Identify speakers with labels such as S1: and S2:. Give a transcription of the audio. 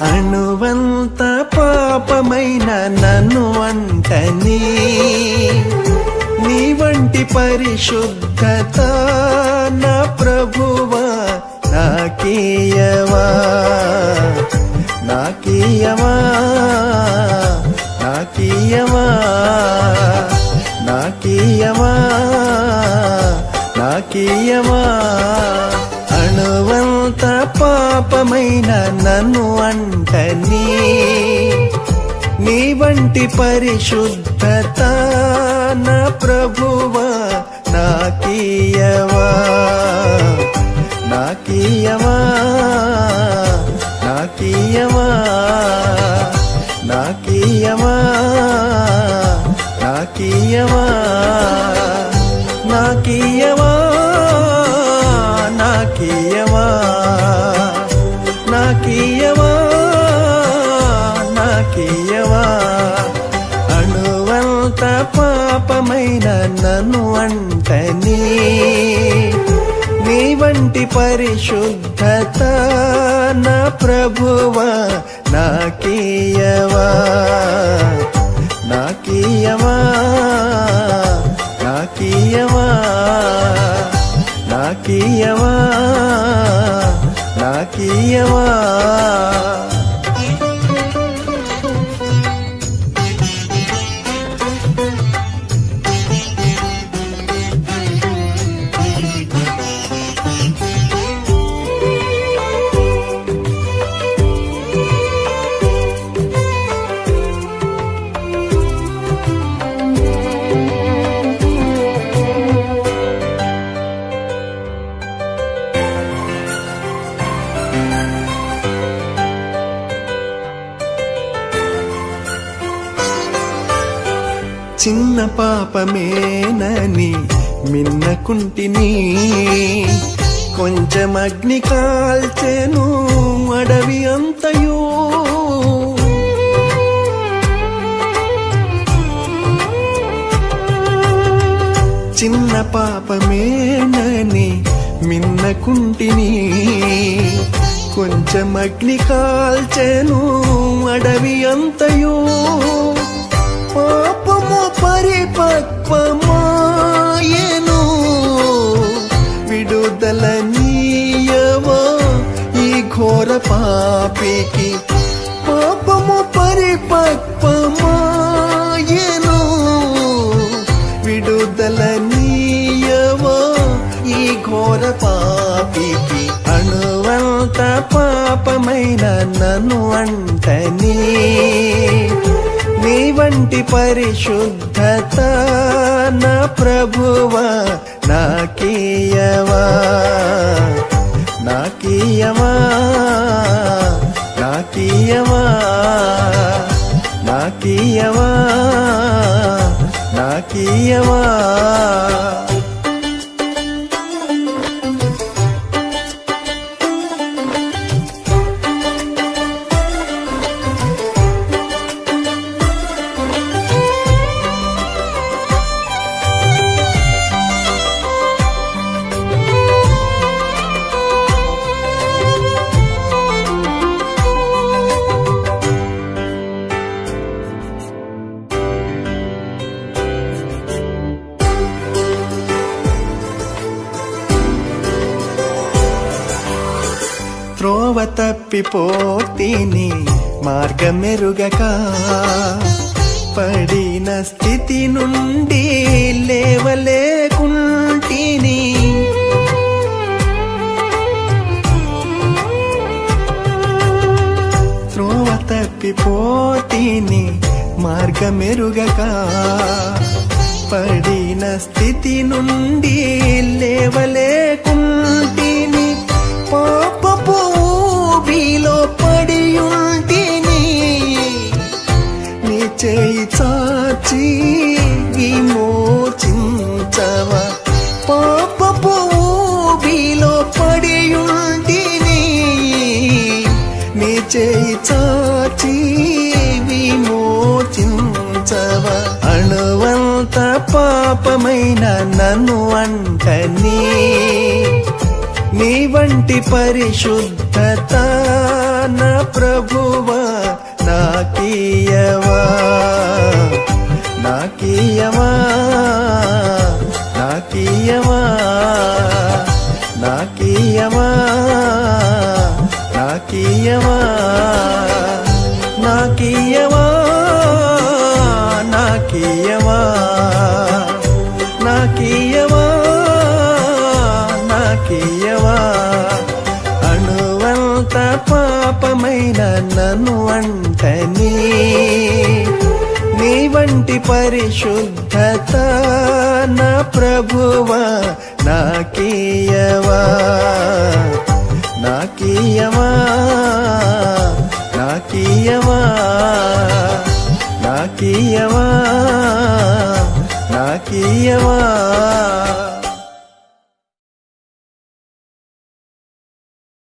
S1: అణువంత పాపమైన నన్ను అంటని నీ వంటి పరిశుద్ధత నా ప్రభువా నాకేయవా? నాకేయవా? నాకేయవా? నాకేయవా? నాకేయవా? అణువంత పాపమైన నన్ను అన్న నీ నీ వంటి పరిశుద్ధత నా ప్రభువా నాకీయవా నాకీయవా నాకీయవా నాకీయవా నాకీయవా నాకీయవా నాకీయవా నాకీయవా. వంటి పరిశుద్ధత నా ప్రభువా నాకీయవా? నాకీయవా? నాకీయవా? నాకీయవా? నాకీయవా? చిన్న పాపమేనని మిన్నకుంటిని. కొంచెం అగ్ని కాల్చెను అడవి అంతయు. చిన్న పాపమేనని మిన్నకుంటిని. కొంచెం అగ్ని కాల్చెను అడవి అంతయు. పరిపక్వమాయను. విడుదల నీయవా ఈ ఘోర పాపికి. పాపము పరిపక్వమాయను. విడుదల నీయవా ఈ ఘోర పాపికి. అణువంత పాపమైన నన్ను అంటనీ. వంటి పరిశుద్ధత నా ప్రభువా నాకీయవా నాకీయవా నాకీయవా నాకీయవా నాకీయవా త్రోవ తప్పిపోతీని మార్గమెరుగక పడిన స్థితి నుండి లేవలేకుంటిని. త్రోవ తప్పిపోతీని మార్గమెరుగక పడిన స్థితి నుండి లేవలేకుంటిని. పాపపు బావిలో పడి పడియుంటిని నీ చేయి చాచి విమోచించవా? పాపపు ఊబిలో పడి పడియుంటిని నీ చేయి చాచి విమోచించవా? అణువంత పాపమైన నన్ను అన్న నీ వంటి పరిశుద్ధత నా ప్రభువా నాకీయవా? నాకీయవా నాకీయవా నాకీయవా నాకీయవా నాకీయవా నాకీయవా వంటి పరిశుద్ధత నా ప్రభువా నాకీయవా నాకీయవా నాకీయవా నాకీయవా నాకీయవా